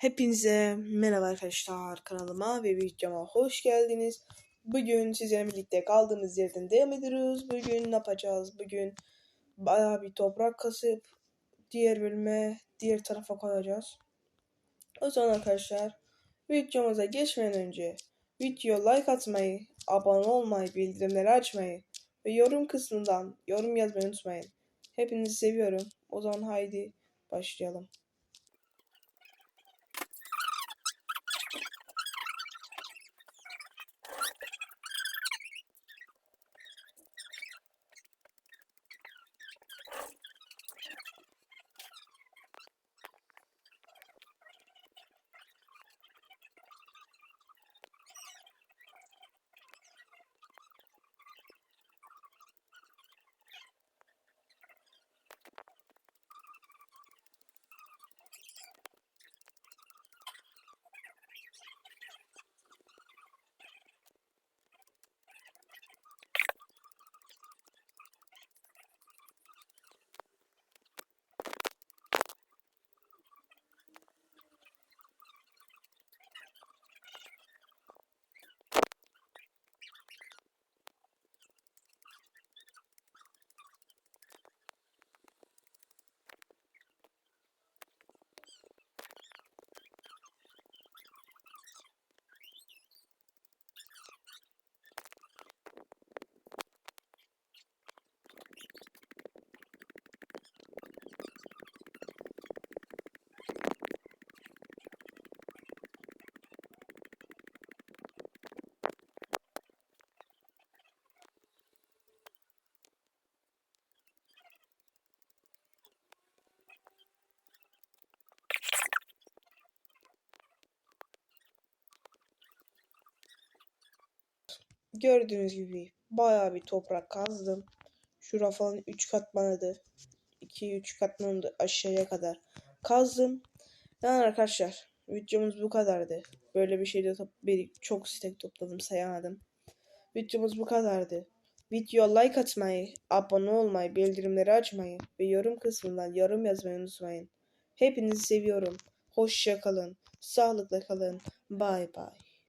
Hepinize merhaba arkadaşlar kanalıma ve videoma hoş geldiniz. Bugün sizlerle birlikte kaldığımız yerden devam ediyoruz. Bugün ne yapacağız? Bugün bayağı bir toprak kasıp diğer bölüme diğer tarafa koyacağız. O zaman arkadaşlar videomuza geçmeden önce video like atmayı, abone olmayı, bildirimleri açmayı ve yorum kısmından yorum yazmayı unutmayın. Hepinizi seviyorum. O zaman haydi başlayalım. Gördüğünüz gibi bayağı bir toprak kazdım. Şura falan 3 katmanıydı. 2-3 katmanıydı aşağıya kadar kazdım. Yani arkadaşlar videomuz bu kadardı. Böyle bir şeyde çok stek topladım sayamadım. Videomuz bu kadardı. Video like atmayı, abone olmayı, bildirimleri açmayı ve yorum kısmından yorum yazmayı unutmayın. Hepinizi seviyorum. Hoşça kalın. Sağlıkla kalın. Bye bye.